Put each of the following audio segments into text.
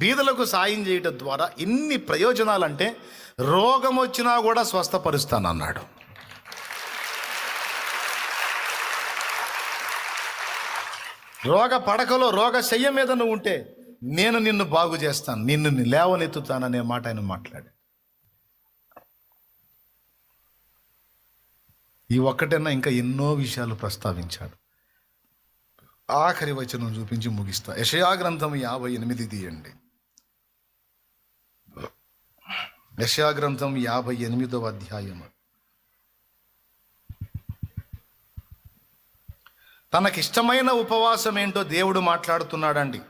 బీదలకు సాయం చేయటం ద్వారా ఇన్ని ప్రయోజనాలంటే రోగం వచ్చినా కూడా స్వస్థపరుస్తానన్నాడు. రోగ పడకలో రోగ శయ్య మీద నువ్వు ఉంటే నేను నిన్ను బాగు చేస్తాను నిన్ను లేవనెత్తుతాననే మాట ఆయన మాట్లాడు ఈ ఒక్కటైనా ఇంకా ఎన్నో విషయాలు ప్రస్తావించాడు. ఆఖరి వచనం చూపించి ముగిస్తా. యషయా గ్రంథం యాభై ఎనిమిది తీయండి. యశాగ్రంథం యాభై ఎనిమిదవ అధ్యాయము. తనకిష్టమైన ఉపవాసం ఏంటో దేవుడు మాట్లాడుతున్నాడండి.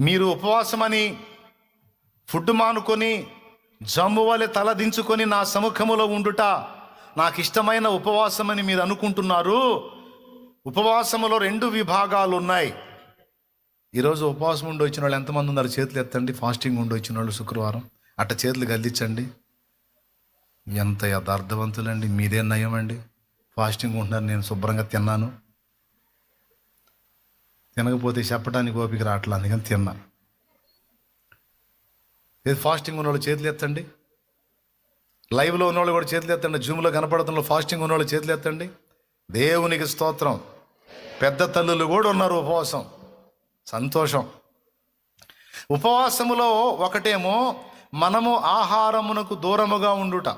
మీరు ఉపవాసమని ఫుడ్ మానుకొని జమ్ము వలె తల దించుకొని నా సముఖములో ఉండుట నాకు ఇష్టమైన ఉపవాసమని మీరు అనుకుంటున్నారు. ఉపవాసములో రెండు విభాగాలు ఉన్నాయి ఈరోజు ఉపవాసం ఉండి వచ్చిన వాళ్ళు ఎంతమంది ఉన్నారు? చేతులు ఎత్తండి. ఫాస్టింగ్ ఉండి వచ్చిన వాళ్ళు శుక్రవారం. అట్ట చేతులు గల్లించండి ఎంత యథార్థవంతులండి. మీదే నయం అండి ఫాస్టింగ్ ఉంటున్నారు. నేను శుభ్రంగా తిన్నాను. తినకపోతే చెప్పడానికి ఓపిక రావట్లేదు. అందుకని తిన్నా. ఏది ఫాస్టింగ్ ఉన్నవాళ్ళు చేతులు ఎత్తండి. లైవ్లో ఉన్నవాళ్ళు కూడా చేతులు ఎత్తండి. జూమ్లో కనపడుతున్న ఫాస్టింగ్ ఉన్నవాళ్ళు చేతులు ఎత్తండి. దేవునికి స్తోత్రం. పెద్ద తల్లులు కూడా ఉన్నారు ఉపవాసం. సంతోషం. ఉపవాసములో ఒకటేమో మనము ఆహారమునకు దూరముగా ఉండుట.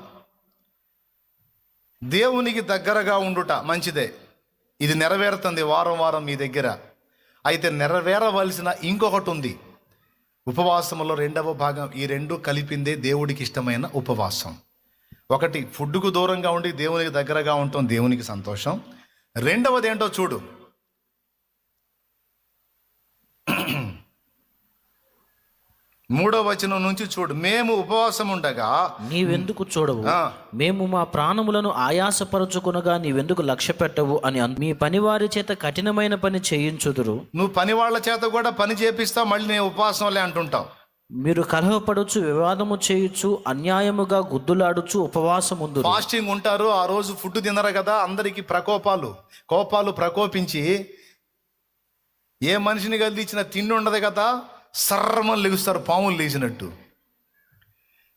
దేవునికి దగ్గరగా ఉండుట మంచిదే. ఇది నెరవేరుతుంది వారం వారం మీ దగ్గర. అయితే నెరవేరవలసిన ఇంకొకటి ఉంది. ఉపవాసములో రెండవ భాగం ఈ రెండు కలిపిందే దేవుడికి ఇష్టమైన ఉపవాసం. ఒకటి ఫుడ్కు దూరంగా ఉండి దేవునికి దగ్గరగా ఉండటం దేవునికి సంతోషం. రెండవది ఏంటో చూడు. మూడో వచనం నుంచి చూడు మేము ఉపవాసం ఉండగా నీవెందుకు చూడవు. మేము మా ప్రాణములను ఆయాసపరచుకునగా నీవెందుకు లక్ష్య పెట్టవు అని మీ పనివారి చేత కఠినమైన పని చేయించుదురు. నువ్వు పని వాళ్ళ చేత కూడా పని చేపిస్తావు మళ్ళీ నేను ఉపవాసంలే అంటుంటావు. మీరు కలహపడుచు వివాదము చేయుచు అన్యాయముగా గుద్దులాడుచు ఉపవాసముందు ఫాస్టింగ్ ఉంటారు ఆ రోజు ఫుడ్ తినరు కదా అందరికి ప్రకోపాలు. కోపాలు ప్రకోపించి ఏ మనిషిని ఇచ్చిన తిండి ఉండదు కదా? సర్రమని లెగుస్తారు పాములు లేచినట్టు.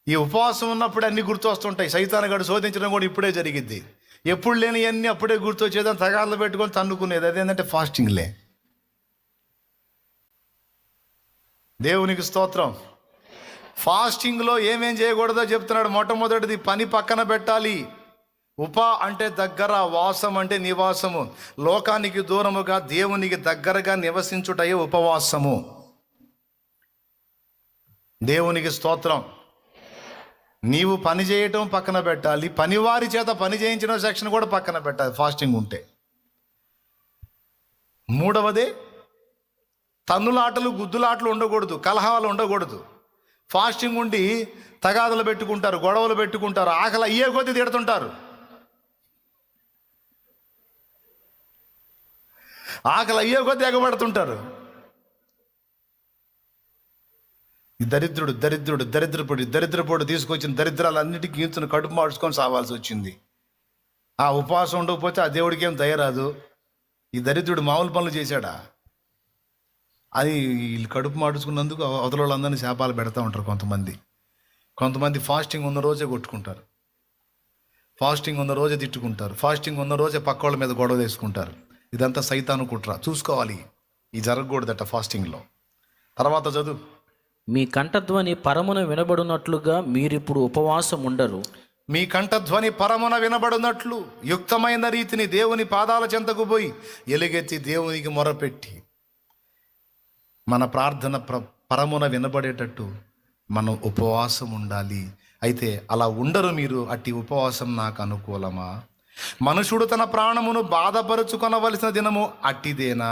ఈ ఉపవాసం ఉన్నప్పుడు అన్ని గుర్తొస్తుంటాయి. సైతానగాడు శోధించడం కూడా ఇప్పుడే జరిగిద్ది. ఎప్పుడు లేని అన్ని అప్పుడే గుర్తొచ్చేదని తగాదులు పెట్టుకొని తన్నుకునేది. అదేంటంటే ఫాస్టింగ్లే. దేవునికి స్తోత్రం. ఫాస్టింగ్లో ఏమేం చేయకూడదో చెప్తున్నాడు. మొట్టమొదటిది పని పక్కన పెట్టాలి. ఉప అంటే దగ్గర వాసం అంటే నివాసము. లోకానికి దూరముగా దేవునికి దగ్గరగా నివసించుటయే ఉపవాసము. దేవునికి స్తోత్రం. నీవు పని చేయటం పక్కన పెట్టాలి. పనివారి చేత పని చేయించిన సెక్షన్ కూడా పక్కన పెట్టాలి. ఫాస్టింగ్ ఉంటే. మూడవది తన్నులాటలు గుద్దులాటలు ఉండకూడదు. కలహాలు ఉండకూడదు. ఫాస్టింగ్ ఉండి తగాదలు పెట్టుకుంటారు గొడవలు పెట్టుకుంటారు ఆకలి అయ్యే కొద్దీ తిడుతుంటారు. ఆకలి అయ్యే కొద్దీ ఎగబడుతుంటారు. ఈ దరిద్రుడు దరిద్రుడు దరిద్రపొడి దరిద్రపొడి తీసుకొచ్చిన దరిద్రాలన్నిటికీ గీంచుని కడుపు మార్చుకొని సావాల్సి వచ్చింది. ఆ ఉపవాసం ఉండకపోతే ఆ దేవుడికి ఏం దయరాదు? ఈ దరిద్రుడు మామూలు పనులు చేశాడా? అది వీళ్ళు కడుపు మార్చుకున్నందుకు అవతల వాళ్ళందరినీ శాపాలు పెడతా ఉంటారు కొంతమంది. కొంతమంది ఫాస్టింగ్ ఉన్న రోజే కొట్టుకుంటారు. ఫాస్టింగ్ ఉన్న రోజే తిట్టుకుంటారు. ఫాస్టింగ్ ఉన్న రోజే పక్క వాళ్ళ మీద గొడవ వేసుకుంటారు. ఇదంతా సైతాను కుట్ర. చూసుకోవాలి. ఈ జరగకూడదట ఫాస్టింగ్లో. తర్వాత చదువు. మీ కంఠధ్వని పరమున వినబడినట్లుగా మీరిప్పుడు ఉపవాసం ఉండరు మీ కంఠధ్వని పరమున వినబడినట్లు యుక్తమైన రీతిని దేవుని పాదాల చెంతకు పోయి ఎలుగెత్తి దేవునికి మొరపెట్టి మన ప్రార్థన ప్ర పరమున వినబడేటట్టు మనం ఉపవాసం ఉండాలి అయితే అలా ఉండరు మీరు అట్టి ఉపవాసం నాకు అనుకూలమా? మనుషుడు తన ప్రాణమును బాధపరుచుకొనవలసిన దినము అట్టిదేనా?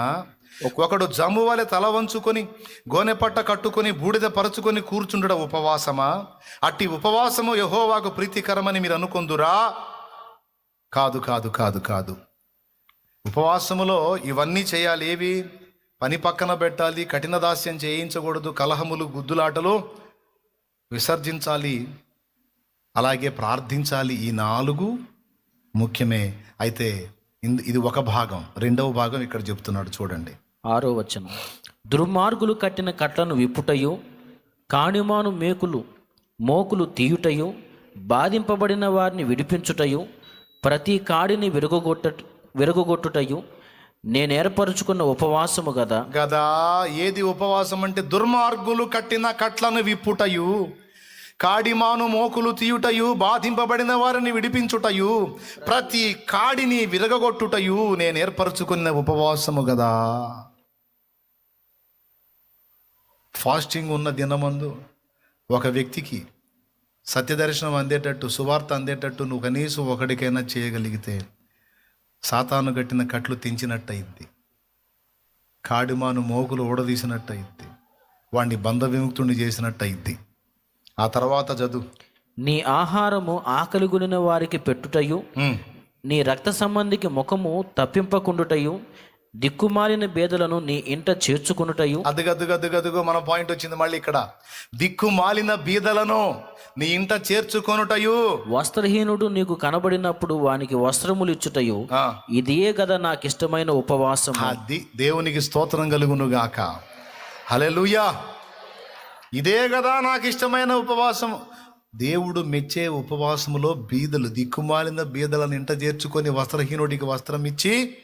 ఒకడు జమ్ము వలె తల వంచుకొని గోనెపట్ట కట్టుకొని బూడిద పరుచుకొని కూర్చుండడ ఉపవాసమా? అట్టి ఉపవాసము యహోవాకు ప్రీతికరమని మీరు అనుకుందురా? కాదు కాదు కాదు కాదు. ఉపవాసములో ఇవన్నీ చేయాలి ఏవి పని పక్కన పెట్టాలి కఠిన దాస్యం చేయించకూడదు కలహములు గుద్దులాటలు విసర్జించాలి అలాగే ప్రార్థించాలి ఈ నాలుగు ముఖ్యమే. అయితే ఇంద- ఒక భాగం. రెండవ భాగం ఇక్కడ చెప్తున్నాడు చూడండి. ఆరో వచనం. దుర్మార్గులు కట్టిన కట్లను విప్పుటయు కాణిమాను మేకులు మోకులు తీయుటయు బాధింపబడిన వారిని విడిపించుటయు ప్రతి కాడిని విరగొట్ట విరగొట్టుటయు నేను ఏర్పరచుకున్న ఉపవాసము కదా గదా ఏది ఉపవాసం అంటే దుర్మార్గులు కట్టిన కట్లను విప్పుటయు. కాడిమాను మోకులు తీయుటయు బాధింపబడిన వారిని విడిపించుటయు ప్రతి కాడిని విరగొట్టుటయు నేను ఏర్పరచుకున్న ఉపవాసము కదా ఫాస్టింగ్ ఉన్న దినమందు ఒక వ్యక్తికి సత్యదర్శనం అందేటట్టు సువార్త అందేటట్టు నువ్వు కనీసం ఒకడికైనా చేయగలిగితే సాతాను కట్టిన కట్లు తెంచినట్టయింది. కాడిమాను మోకులు ఊడదీసినట్టయింది. వాణ్ణి బంధ విముక్తుని చేసినట్టయింది. ఆ తర్వాత చదువు. నీ ఆహారము ఆకలిగొనిన వారికి పెట్టుటయు. నీ రక్త సంబంధికి ముఖము తప్పింపకుండుటయు దిక్కుమాలిన బేదలను నీ ఇంట చేర్చుకునుటయు. అదుగదుగదుగదుగో మన పాయింట్ వచ్చింది మళ్ళీ ఇక్కడ. దిక్కు మాలిన బీదలను నీ ఇంట చేర్చుకొనుటయు. వస్త్రహీనుడు నీకు కనబడినప్పుడు వానికి వస్త్రములు ఇచ్చుటయు ఆ, ఇదియే కదా నాకు ఇష్టమైన ఉపవాసం అది దేవునికి స్తోత్రం కలుగును గాక హల్లెలూయా. ఇదే కదా నాకు ఇష్టమైన ఉపవాసం. దేవుడు మెచ్చే ఉపవాసములో బీదలు దిక్కుమాలిన బీదలను ఇంట చేర్చుకొని వస్త్రహీనుడికి వస్త్రం ఇచ్చి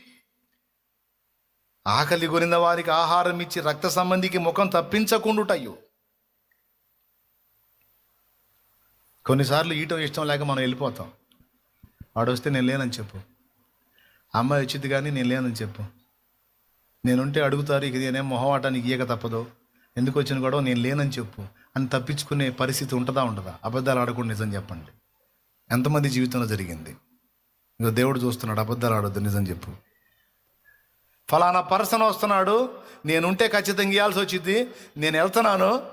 ఆకలి కొనిన వారికి ఆహారం ఇచ్చి రక్త సంబంధికి ముఖం తప్పించకుండుటయ్యు. కొన్నిసార్లు ఈటం ఇష్టం లేక మనం వెళ్ళిపోతాం. వాడు వస్తే నేను లేనని చెప్పు. అమ్మాయి వచ్చింది కానీ నేను లేనని చెప్పు. నేనుంటే అడుగుతారు ఇక నేనేం మొహమాటానికి ఈయక తప్పదు. ఎందుకు వచ్చిన గొడవ నేను లేనని చెప్పు. అని తప్పించుకునే పరిస్థితి ఉంటుందా ఉండదా? అబద్ధాలు ఆడకుండా నిజం చెప్పండి. ఎంతమంది జీవితంలో జరిగింది? ఇక దేవుడు చూస్తున్నాడు అబద్ధాలు ఆడొద్దు నిజం చెప్పు. ఫలానా పర్సన్ వస్తున్నాడు నేనుంటే ఖచ్చితంగా ఇవ్వాల్సి వచ్చింది నేను వెళ్తున్నాను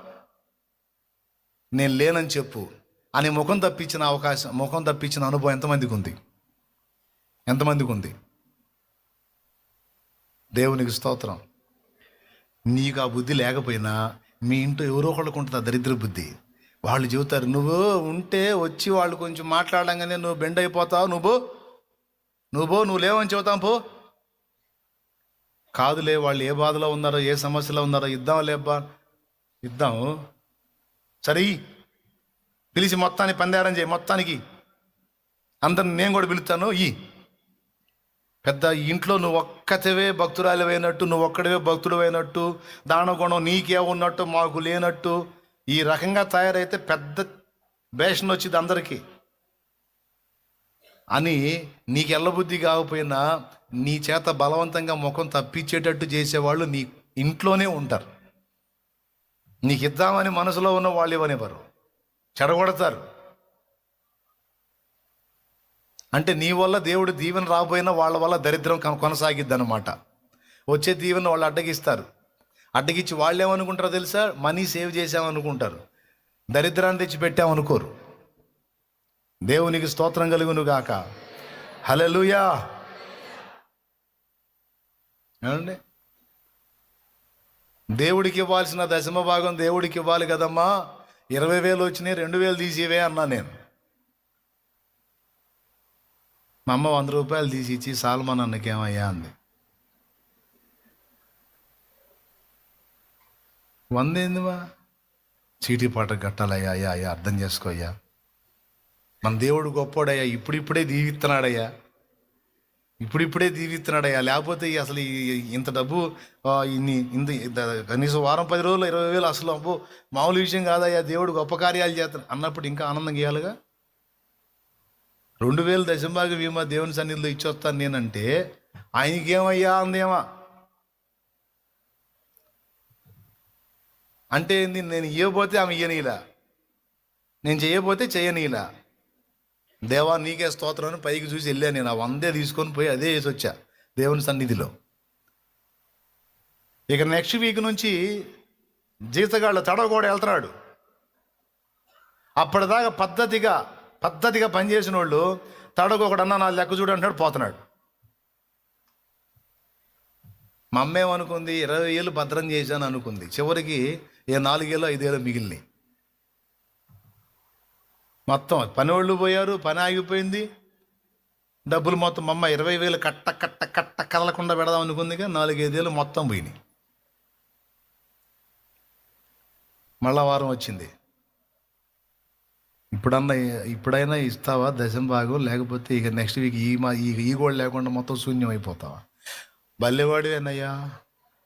నేను లేనని చెప్పు. అని ముఖం తప్పించిన అవకాశం ముఖం తప్పించిన అనుభవం ఎంతమందికి ఉంది? ఎంతమందికి ఉంది? దేవునికి స్తోత్రం. నీకు ఆ బుద్ధి లేకపోయినా మీ ఇంట్లో ఎవరో ఒకళ్ళకు ఉంటుంది ఆ దరిద్ర బుద్ధి. వాళ్ళు చెబుతారు నువ్వు ఉంటే వచ్చి వాళ్ళు కొంచెం మాట్లాడంగానే నువ్వు బెండ్ అయిపోతావు నువ్వు నువ్వు నువ్వు లేవని చెబుతాం పో. కాదులే వాళ్ళు ఏ బాధలో ఉన్నారో ఏ సమస్యలో ఉన్నారో ఇద్దాం లేబ్బా ఇద్దాము సరే పిలిచి మొత్తాన్ని పందేరం చేయి మొత్తానికి. అందరిని నేను కూడా పిలుస్తాను ఈ పెద్ద ఇంట్లో నువ్వు ఒక్కతివే భక్తురాలివైనట్టు అయినట్టు నువ్వు ఒక్కడివే భక్తుడు అయినట్టు దానగుణం నీకే ఉన్నట్టు మాకు లేనట్టు ఈ రకంగా తయారైతే పెద్ద భేషణ వచ్చింది అందరికీ. అని నీకు ఎల్లబుద్ధి కాకపోయినా నీ చేత బలవంతంగా ముఖం తప్పించేటట్టు చేసేవాళ్ళు నీ ఇంట్లోనే ఉంటారు. నీకు ఇద్దామని మనసులో ఉన్న వాళ్ళు ఇవ్వనివ్వరు చెడగొడతారు. అంటే నీ వల్ల దేవుడు దీవెన రాబోయినా వాళ్ళ వల్ల దరిద్రం కొనసాగిద్ది అనమాట వచ్చే దీవెన వాళ్ళు అడ్డగిస్తారు. అడ్డగిచ్చి వాళ్ళు ఏమనుకుంటారో తెలుసా? మనీ సేవ్ చేసామనుకుంటారు దరిద్రాన్ని తెచ్చి పెట్టామనుకోరు దేవునికి స్తోత్రం కలుగును గాక హలలుయా ఏమండి? దేవుడికి ఇవ్వాల్సిన దశమ భాగం దేవుడికి ఇవ్వాలి కదమ్మా. ఇరవై వేలు వచ్చినాయి రెండు వేలు తీసివే అన్నా నేను. మా అమ్మ వంద రూపాయలు తీసి ఇచ్చి సాల్మాన్ అన్నకేమయ్యా అంది. వందేందివా చీటీ పాట కట్టాలయ్యా అయ్యా అయ్యా అర్థం చేసుకోయ్యా మన దేవుడు గొప్పోడయ్యా ఇప్పుడిప్పుడే దీవిస్తున్నాడయ్యా ఇప్పుడిప్పుడే దీవిస్తున్నాడయ్యా లేకపోతే అసలు ఈ- ఇంత డబ్బు ఇన్ని ఇంత కనీసం వారం పది రోజులు ఇరవై వేలు అసలు అబ్బో మామూలు విషయం కాదయ్యా. దేవుడు గొప్ప కార్యాలు చేస్తాడు అన్నప్పుడు ఇంకా ఆనందం గీయాలిగా? రెండు వేలు దశంభాగ బీమా దేవుని సన్నిధిలో ఇచ్చొస్తాను నేనంటే ఆయనకేమయ్యా అందేమా? అంటే ఏంది? నేను ఇవ్వబోతే ఆమె ఇయ్యనీలా? నేను చేయబోతే చేయనీలా? దేవా నీకే స్తోత్రం అని పైకి చూసి వెళ్ళాను నేను. ఆ వందే తీసుకొని పోయి అదే వేసి వచ్చా దేవుని సన్నిధిలో. ఇక నెక్స్ట్ వీక్ నుంచి జీతగాళ్ళ తడవ కూడా వెళ్తున్నాడు. అప్పటిదాకా పద్ధతిగా పద్ధతిగా పనిచేసిన వాళ్ళు తడకు ఒకడు అన్న నా లెక్క చూడు అంటున్నాడు పోతున్నాడు. మా అమ్మ ఏమనుకుంది? ఇరవై ఏళ్ళు భద్రం చేశాను అనుకుంది. చివరికి ఏ నాలుగేళ్ళు ఐదేళ్ళు మిగిలినాయి. మొత్తం పనివాళ్ళు పోయారు పని ఆగిపోయింది. డబ్బులు మొత్తం అమ్మ ఇరవై వేలు కట్ట కట్ట కట్ట కదలకుండా పెడదాం అనుకుందిగా నాలుగైదేళ్ళు మొత్తం పోయినాయి. మళ్ళా వారం వచ్చింది. ఇప్పుడన్నా ఇప్పుడైనా ఇస్తావా? దశం భాగం లేకపోతే ఇక నెక్స్ట్ వీక్ ఈ మా ఈ ఈ కూడా లేకుండా మొత్తం శూన్యం అయిపోతావా బల్లెవాడివేనయ్యా.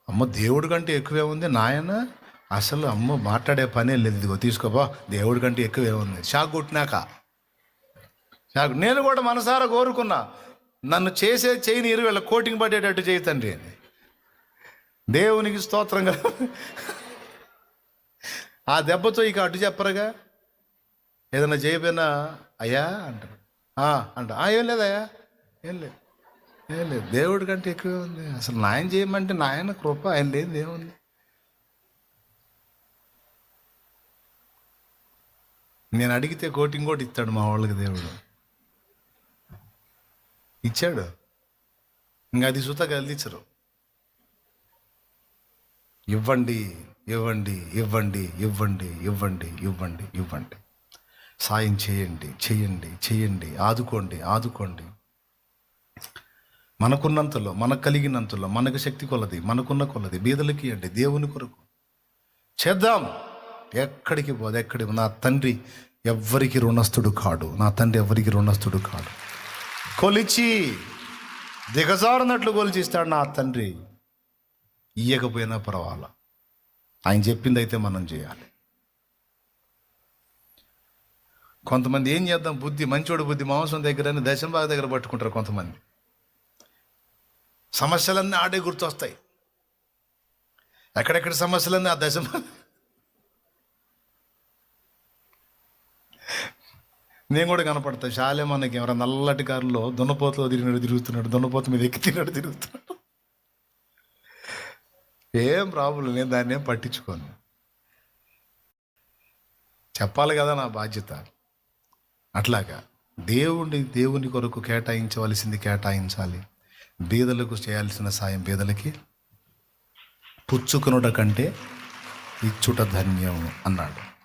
అమ్మ దేవుడి కంటే ఎక్కువే ఉంది నాయన. అసలు అమ్మ మాట్లాడే పనే లేదు. ఇదిగో తీసుకోబా దేవుడి కంటే ఎక్కువే ఉంది. షాక్ కొట్టినాక. షాక్. నేను కూడా మనసారా కోరుకున్నా. నన్ను చేసే చేయని ఇరువేళ కోటింగ్ పడేటట్టు చేయి తండ్రి అని. దేవునికి స్తోత్రంగా ఆ దెబ్బతో ఇక అటు చెప్పరుగా. ఏదైనా చేయపోయినా అయ్యా అంటాడు. అంట. "ఆ, ఏం లేదయ్యా ఏం లేదు ఏం లేదు. దేవుడి కంటే ఎక్కువే ఉంది. అసలు నాయన చేయమంటే నాయన కృప ఆయన లేని ఏముంది నేను అడిగితే కోటింగ్ కూడా ఇస్తాడు మా వాళ్ళకి దేవుడు. ఇచ్చాడు. ఇంకా అది సుత కదిలించరు ఇవ్వండి ఇవ్వండి ఇవ్వండి ఇవ్వండి ఇవ్వండి ఇవ్వండి ఇవ్వండి. సాయం చేయండి చేయండి చేయండి ఆదుకోండి ఆదుకోండి. మనకున్నంతలో మనకు కలిగినంతలో మనకు శక్తి కొలది మనకున్న కొలది బీదలకి ఇవ్వండి దేవుని కొరకు. చేద్దాం. ఎక్కడికి పోదు ఎక్కడికి నా తండ్రి ఎవ్వరికి రుణస్థుడు కాడు. నా తండ్రి ఎవ్వరికి రుణస్థుడు కాడు. కొలిచి దిగజారినట్లు కొలిచిస్తాడు నా తండ్రి. ఇయ్యకపోయినా పర్వాలా. ఆయన చెప్పింది అయితే మనం చేయాలి. కొంతమంది ఏం చేద్దాం? బుద్ధి మంచోడు బుద్ధి మాంసం దగ్గర దశంబాగ దగ్గర పట్టుకుంటారు కొంతమంది. సమస్యలన్నీ ఆడే గుర్తొస్తాయి. ఎక్కడెక్కడ సమస్యలన్నీ ఆ దశ నేను కూడా కనపడతా. చాలే మనకి ఎవరైనా నల్లటి కారులో దున్నపోతలో తిరిగినాడు తిరుగుతున్నాడు. దున్నపోత మీద ఎక్కి తిన్నాడు తిరుగుతున్నాడు. ఏం ప్రాబ్లం నేను దాన్ని ఏం పట్టించుకోను. చెప్పాలి కదా నా బాధ్యత. అట్లాగా దేవుడి దేవుని కొరకు కేటాయించవలసింది కేటాయించాలి. బీదలకు చేయాల్సిన సాయం బీదలకి పుచ్చుకునుట కంటే ఇచ్చుట ధన్యం అన్నాడు.